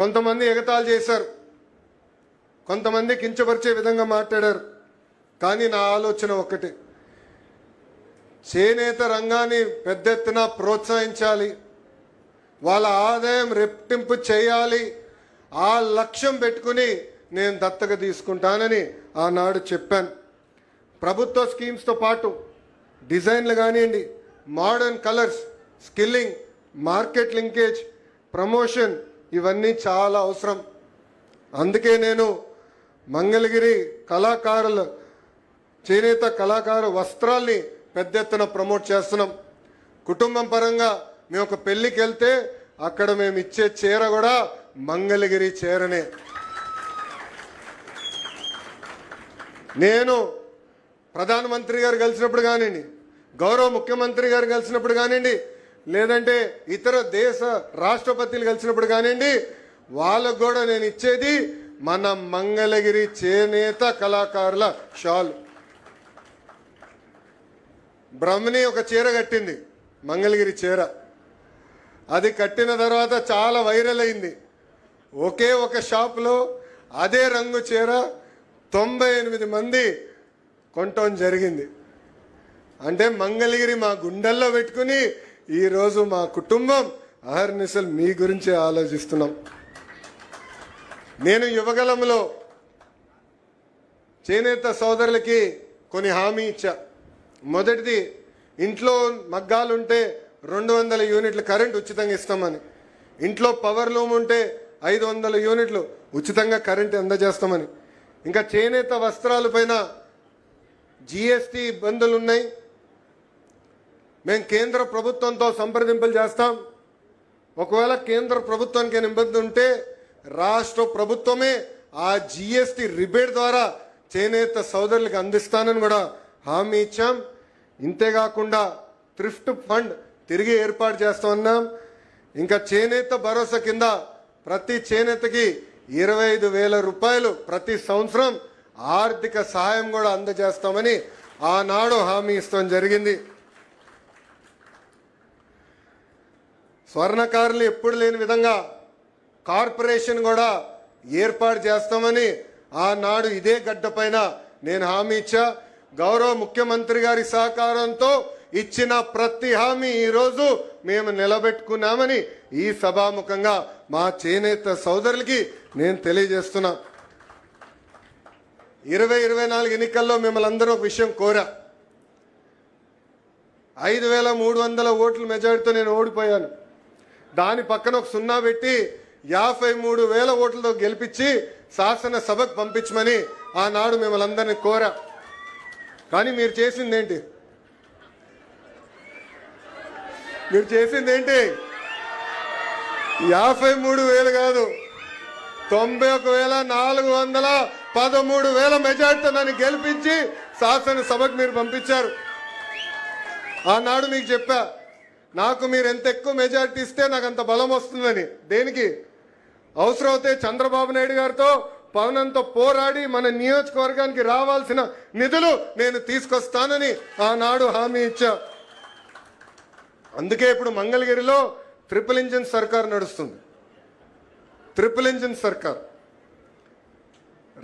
కొంతమంది ఎగతాళి చేశారు. కొంతమంది కించపరిచే విధంగా మాట్లాడారు. కానీ నా ఆలోచన ఒక్కటే. చేనేత రంగాన్ని పెద్ద ఎత్తున ప్రోత్సహించాలి. వాళ్ళ ఆదాయం రెట్టింపు చేయాలి. ఆ లక్ష్యం పెట్టుకుని నేను దత్తక తీసుకుంటానని ఆనాడు చెప్పాను. ప్రభుత్వ స్కీమ్స్తో పాటు డిజైన్లు కానివ్వండి modern colours skilling market linkage promotion ఇవన్నీ చాలా అవసరం. అందుకే నేను మంగళగిరి కళాకారులు చేనేత కళాకారు వస్త్రాల్ని పెద్ద ఎత్తున ప్రమోట్ చేస్తున్నాం. కుటుంబం పరంగా మేము ఒక పెళ్ళికి వెళ్తే అక్కడ మేము ఇచ్చే చీర కూడా మంగళగిరి చీరనే. నేను ప్రధానమంత్రి గారు కలిసినప్పుడు కానివ్వండి గౌరవ ముఖ్యమంత్రి గారు కలిసినప్పుడు కానివ్వండి లేదంటే ఇతర దేశ రాష్ట్రపతులు కలిసినప్పుడు కానివ్వండి వాళ్ళకు కూడా నేను ఇచ్చేది మన మంగళగిరి చేనేత కళాకారుల షాల్. బ్రహ్మని ఒక చీర కట్టింది మంగళగిరి చీర. అది కట్టిన తర్వాత చాలా వైరల్ అయింది. ఒకే ఒక షాప్లో అదే రంగు చీర తొంభై ఎనిమిది మంది కొనటం జరిగింది. అంటే మంగళగిరి మా గుండెల్లో పెట్టుకుని ఈరోజు మా కుటుంబం అహర్నిశలు మీ గురించే ఆలోచిస్తున్నాం. నేను యువగలంలో చేనేత సోదరులకి కొన్ని హామీ ఇచ్చా. మొదటిది ఇంట్లో మగ్గాలుంటే రెండు వందల యూనిట్లు కరెంట్ ఉచితంగా ఇస్తామని. ఇంట్లో పవర్ లూమ్ ఉంటే ఐదు వందల యూనిట్లు ఉచితంగా కరెంట్ అందజేస్తామని. ఇంకా చేనేత వస్త్రాలపైన పైన జిఎస్టి ఇబ్బందులు ఉన్నాయి మేము కేంద్ర ప్రభుత్వంతో సంప్రదింపులు చేస్తాం. ఒకవేళ కేంద్ర ప్రభుత్వానికి నిబంధన ఇబ్బంది ఉంటే రాష్ట్ర ప్రభుత్వమే ఆ జిఎస్టి రిబేట్ ద్వారా చేనేత సోదరులకు అందిస్తానని కూడా హామీ ఇచ్చాం. ఇంతేకాకుండా థ్రిఫ్ట్ ఫండ్ తిరిగి ఏర్పాటు చేస్తున్నాం ఇంకా చేనేత భరోసా కింద ప్రతి చేనేతకి ఇరవై ఐదు వేల రూపాయలు ప్రతి సంవత్సరం ఆర్థిక సహాయం కూడా అందజేస్తామని ఆనాడు హామీ ఇస్తాం జరిగింది. స్వర్ణకారులు ఎప్పుడు లేని విధంగా కార్పొరేషన్ కూడా ఏర్పాటు చేస్తామని ఆనాడు ఇదే గడ్డపైన నేను హామీ ఇచ్చా. గౌరవ ముఖ్యమంత్రి గారి సహకారంతో ఇచ్చిన ప్రతి హామీ ఈరోజు మేము నిలబెట్టుకున్నామని ఈ సభాముఖంగా మా చేనేత సోదరులకి నేను తెలియజేస్తున్నా. ఇరవై ఇరవై నాలుగు ఎన్నికల్లో మిమ్మల్ని అందరూ ఒక విషయం కోరా. ఐదు వేల మూడు వందల ఓట్ల మెజారిటీతో నేను ఓడిపోయాను. దాని పక్కన ఒక సున్నా పెట్టి యాభై మూడు వేల ఓట్లతో గెలిపించి శాసనసభకు పంపించమని ఆనాడు మిమ్మల్ని అందరినీ కోరా. కానీ మీరు చేసింది ఏంటి మీరు చేసింది ఏంటి యాభై మూడు వేలు కాదు తొంభై ఒక వేల నాలుగు వందల పదమూడు వేల మెజార్టీతో నన్ను గెలిపించి శాసనసభకు మీరు పంపించారు. ఆనాడు మీకు చెప్పా నాకు మీరు ఎంత ఎక్కువ మెజారిటీ ఇస్తే నాకు అంత బలం వస్తుందని. దేనికి? అవసరమైతే చంద్రబాబు నాయుడు గారితో పవనంతో పోరాడి మన నియోజకవర్గానికి రావాల్సిన నిధులు నేను తీసుకొస్తానని ఆనాడు హామీ ఇచ్చా. అందుకే ఇప్పుడు మంగళగిరిలో ట్రిపుల్ ఇంజిన్ సర్కార్ నడుస్తుంది. ట్రిపుల్ ఇంజిన్ సర్కార్.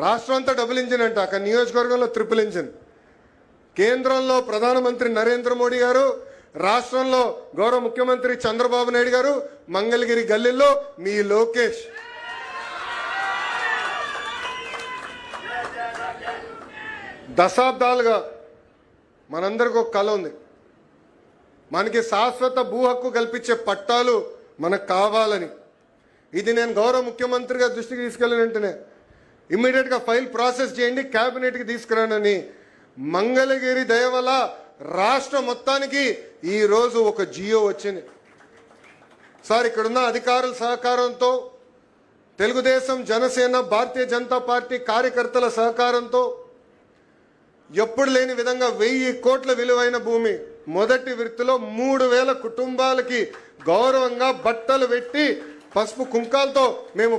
రాష్ట్రం అంతా డబుల్ ఇంజిన్ అంట అక్కడ నియోజకవర్గంలో ట్రిపుల్ ఇంజిన్. కేంద్రంలో ప్రధానమంత్రి నరేంద్ర మోడీ గారు రాష్ట్రంలో గౌరవ ముఖ్యమంత్రి చంద్రబాబు నాయుడు గారు మంగళగిరి గల్లీలో మీ లోకేష్. దశాబ్దాలుగా మనందరికి ఒక కళ ఉంది. మనకి శాశ్వత భూ హక్కు కల్పించే పట్టాలు మనకు కావాలని. ఇది నేను గౌరవ ముఖ్యమంత్రిగా దృష్టికి తీసుకెళ్ళిన వెంటనే ఇమ్మీడియట్గా ఫైల్ ప్రాసెస్ చేయండి క్యాబినెట్కి తీసుకురానని మంగళగిరి దయవల రాష్ట్రం మొత్తానికి ఈ రోజు ఒక జియో వచ్చింది. సార్ ఇక్కడున్న అధికారుల సహకారంతో తెలుగుదేశం జనసేన భారతీయ జనతా పార్టీ కార్యకర్తల సహకారంతో ఎప్పుడు లేని విధంగా వెయ్యి కోట్ల విలువైన భూమి మొదటి వృత్తిలో మూడు వేల కుటుంబాలకి గౌరవంగా బట్టలు పెట్టి పసుపు కుంకాలతో మేము